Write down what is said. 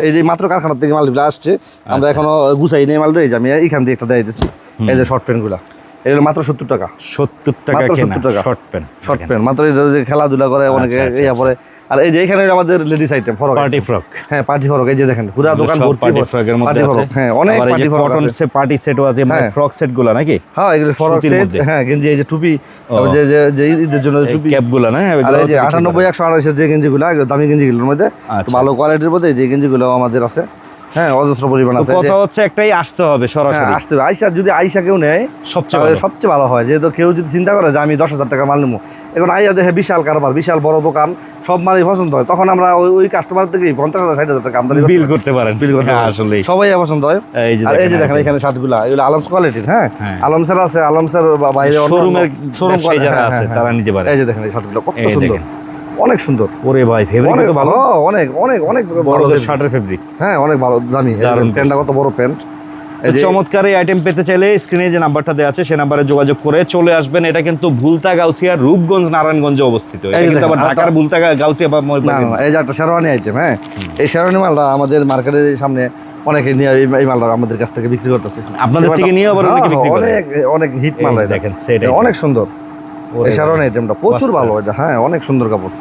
এই যে মাত্র কারখানা থেকে মালগুলো আসছে আমরা এখনও গুছাই নেই মালটা এই যে আমি এখান দিয়ে একটা দেয় দিচ্ছি এই যে শর্ট প্যান্টগুলো এগুলো মাত্র সত্তর টাকা। সত্তর টাকা মাত্র 70 টাকা। শর্ট প্যান্ট শর্ট প্যান্ট মাত্র এই যে খেলাধুলা করে অনেকে আচ্ছা, ইয়া পরে। আর এই যে এখানে আমাদের ladies item frock party frock হ্যাঁ পার্টি ফরক এই যে দেখেন পুরো দোকান ভর্তি পার্টি ফ্রকের মধ্যে পার্টি হ্যাঁ অনেক পার্টি ফরক কটন সে পার্টি সেটও আছে। মানে হ্যাঁ। ফ্রক সেটগুলো নাকি? হ্যাঁ এগুলো ফরক সেট হ্যাঁ গেঞ্জি এই যে টুপি যে যে যে ঈদের জন্য টুপি। ক্যাপগুলো না? এই যে আটানব্বই একশো আড়াইশের যে গেঞ্জিগুলো এগুলো দামি গেঞ্জিগুলোর মধ্যে আচ্ছা। ভালো কোয়ালিটির মধ্যে যে গেঞ্জিগুলো আমাদের আছে। হ্যাঁ অজস্র পরিমাণ আছে। কথা হচ্ছে একটাই আসতে হবে হ্যাঁ সরাসরি আসতে হবে। আইসা যদি আইসা কেউ নেয় সবচেয়ে ভালো। সবচেয়ে ভালো হয়। যেহেতু কেউ যদি চিন্তা করে যে আমি দশ হাজার টাকা মাল নেব এখন আইয়া দেখে বিশাল কারবার বিশাল বড় দোকান সব মালই পছন্দ হয়। তখন আমরা ওই ওই কাস্টমার থেকে পঞ্চাশ হাজার ষাট হাজার টাকা আমদানি বিল করতে পারেন। বিল করতে হ্যাঁ, আসলে সবাই পছন্দ হয়। আর এই যে দেখেন এখানে শার্টগুলা এগুলো আলমস কোয়ালিটির হ্যাঁ? হ্যাঁ। আলমসের আছে আলমসের বা- বাইরে শোরুমের শোরুম আছে তারা নিতে পারে। এই যে দেখেন এই শার্টগুলো কত সুন্দর। অনেক সুন্দর। ওরে ভাই ফেব্রিক অনেক ভালো অনেক অনেক অনেক বড়দের শার্টের ফেব্রিক হ্যাঁ অনেক ভালো দামি। প্যান্টটা কত বড় প্যান্ট। এই চমৎকার এই আইটেম পেতে চাইলে স্ক্রিনে যে নাম্বারটা দেওয়া আছে সেই নাম্বারে যোগাযোগ করে চলে আসবেন। এটা কিন্তু ভুলতা গাউসিয়া রূপগঞ্জ নারায়ণগঞ্জে অবস্থিত। কিন্তু আবার ঢাকার ভুলতা গাউসিয়া বা এই যে একটা শেরওয়ানি আইটেম হ্যাঁ? এই শেরওয়ানি মালটা আমাদের মার্কেটের সামনে অনেকে নিয়ে এই মালটা আমাদের কাছ থেকে বিক্রি করতেছে। আপনাদের থেকে নিয়ে আবার অনেকে বিক্রি করে? অনেক অনেক হিট মাল দেখেন, item। অনেক সুন্দর। এই শেরওয়ানি আইটেমটা প্রচুর ভালো এটা হ্যাঁ অনেক সুন্দর কাপড়।